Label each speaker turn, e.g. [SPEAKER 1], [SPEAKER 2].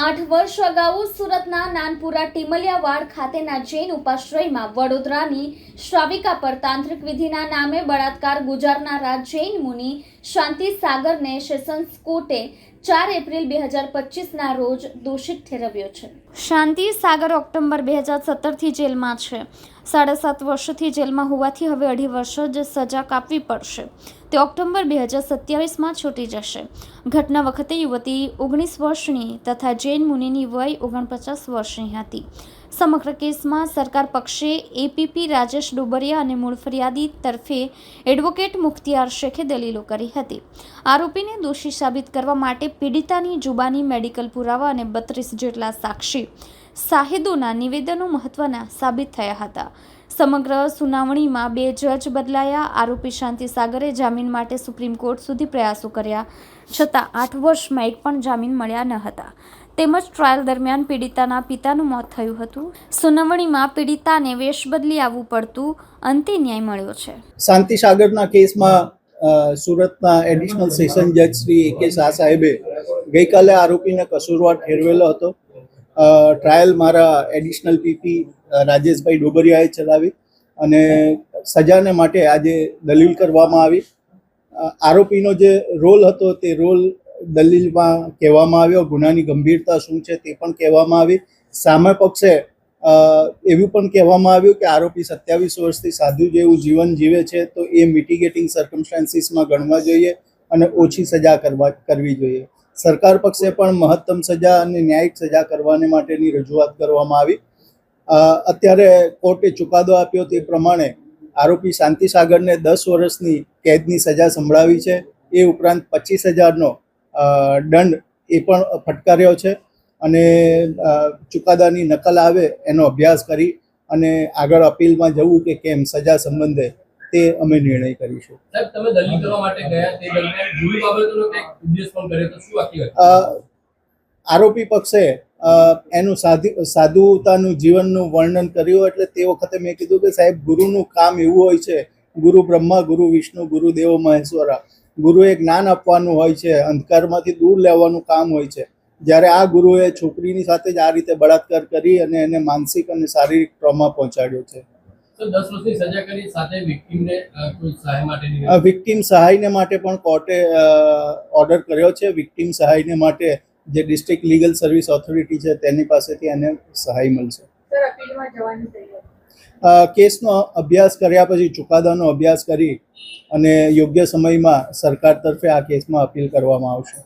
[SPEAKER 1] આઠ વર્ષ અગાઉ સુરતના નાનપુરા ટીમલિયાવાડ ખાતેના જૈન ઉપાશ્રયમાં વડોદરાની શ્રાવિકા પર તાંત્રિક વિધિના નામે બળાત્કાર ગુજારનારા જૈન મુનિ શાંતિ સાગરને સેશન્સ કોર્ટે ચાર એપ્રિલ બે હજાર પચીસના રોજ દોષિત ઠેરવ્યો છે. શાંતિ સાગર ઓક્ટોબર બે હજાર સત્તરથી જેલમાં છે. સાડા સાત વર્ષથી જેલમાં હોવાથી હવે અઢી વર્ષ જ સજા કાપવી પડશે. તે ઓક્ટોબર બે હજાર સત્યાવીસમાં છૂટી જશે. ઘટના વખતે યુવતી ઓગણીસ વર્ષની તથા જૈન મુનિની વય ઓગણપચાસ વર્ષની હતી. સમગ્ર કેસમાં સરકાર પક્ષે એપીપી રાજેશ ડોબરિયા અને મૂળ ફરિયાદી તરફે એડવોકેટ મુખ્તિયાર શેખે દલીલો કરી હતી. આરોપીને દોષી સાબિત કરવા માટે પીડિતાની જુબાની મેડિકલ પુરાવા અને બત્રીસ જેટલા સાક્ષી સાહિદોના નિવેદનો મહત્વના સાબિત થયા હતા. સમગ્ર સુનાવણીમાં બે જજ બદલાયા. આરોપી શાંતિ સાગરે જામીન માટે સુપ્રીમ કોર્ટ સુધી પ્રયાસો કર્યા છતાં આઠ વર્ષમાં એક પણ જામીન મળ્યા ન હતા. તેમજ ટ્રાયલ દરમિયાન પીડિતાના પિતાનું મોત થયું હતું. સુનાવણીમાં પીડિતાને વેશ બદલી આવવું પડતું અંતે ન્યાય મળ્યો છે.
[SPEAKER 2] શાંતિ સાગરના કેસમાં સુરતના એડિશનલ સેશન જજ શ્રી કે શાહ સાહેબે ગઈકાલે આરોપીને કસૂરવાર ઠેરવેલો હતો. ટ્રાયલ મારા એડિશનલ પીપી રાજેશભાઈ ડોબરિયાએ ચલાવી અને સજાને માટે આજે દલીલ કરવામાં આવી. આરોપીનો જે રોલ હતો તે રોલ દલીલમાં કહેવામાં આવ્યો, ગુનાની ગંભીરતા શું છે તે પણ કહેવામાં આવી. સામે પક્ષે એવું પણ કહેવામાં આવ્યું કે આરોપી સત્યાવીસ વર્ષથી સાધુ જેવું જીવન જીવે છે, તો એ મિટિગેટિંગ સર્કમસ્ટાન્સીસમાં ગણવા જોઈએ અને ઓછી સજા કરવા, કરવી જોઈએ. સરકાર પક્ષે પણ મહત્તમ સજા અને ન્યાયિક સજા કરવાને માટેની રજૂઆત કરવામાં આવી. અત્યારે કોર્ટે ચુકાદો આપ્યો તે પ્રમાણે આરોપી શાંતિ સાગરને દસ વર્ષની કેદની સજા સંભળાવી છે. એ ઉપરાંત પચીસ હજારનો દંડ એ પણ ફટકાર્યો છે અને ચુકાદાની નકલ આવે એનો અભ્યાસ કરી અને આગળ અપીલમાં જવું કે કેમ સજા સંબંધે તે અમે નિર્ણય કરીશું. આરોપી પક્ષે એનું સાધુ સાધુતાનું જીવનનું વર્ણન કર્યું એટલે તે વખતે મેં કીધું કે સાહેબ ગુરુનું કામ એવું હોય છે ગુરુ બ્રહ્મા ગુરુ વિષ્ણુ ગુરુ દેવો મહેશ્વરા ગુરુએ જ્ઞાન આપવાનું હોય છે અંધકારમાંથી દૂર લેવાનું કામ હોય છે. જ્યારે આ ગુરુએ છોકરીની સાથે જ આ રીતે બળાત્કાર કરી અને એને માનસિક અને શારીરિક ટ્રોમા પહોંચાડ્યો છે.
[SPEAKER 3] તો દસ વર્ષની સજા કરી સાથે વિક્ટીમને કોઈ સહાય માટેની
[SPEAKER 2] વિક્ટીમ સહાયને માટે પણ કોર્ટે ઓર્ડર કર્યો છે. વિક્ટીમ સહાયને માટે જે ડિસ્ટ્રિક્ટ લીગલ સર્વિસ ઓથોરિટી છે તેની પાસેથી એને સહાય મળશે. કેસનો અભ્યાસ કર્યા પછી, ચુકાદાનો અભ્યાસ કરી અને યોગ્ય સમયમાં સરકાર તરફે આ કેસમાં અપીલ કરવામાં આવશે.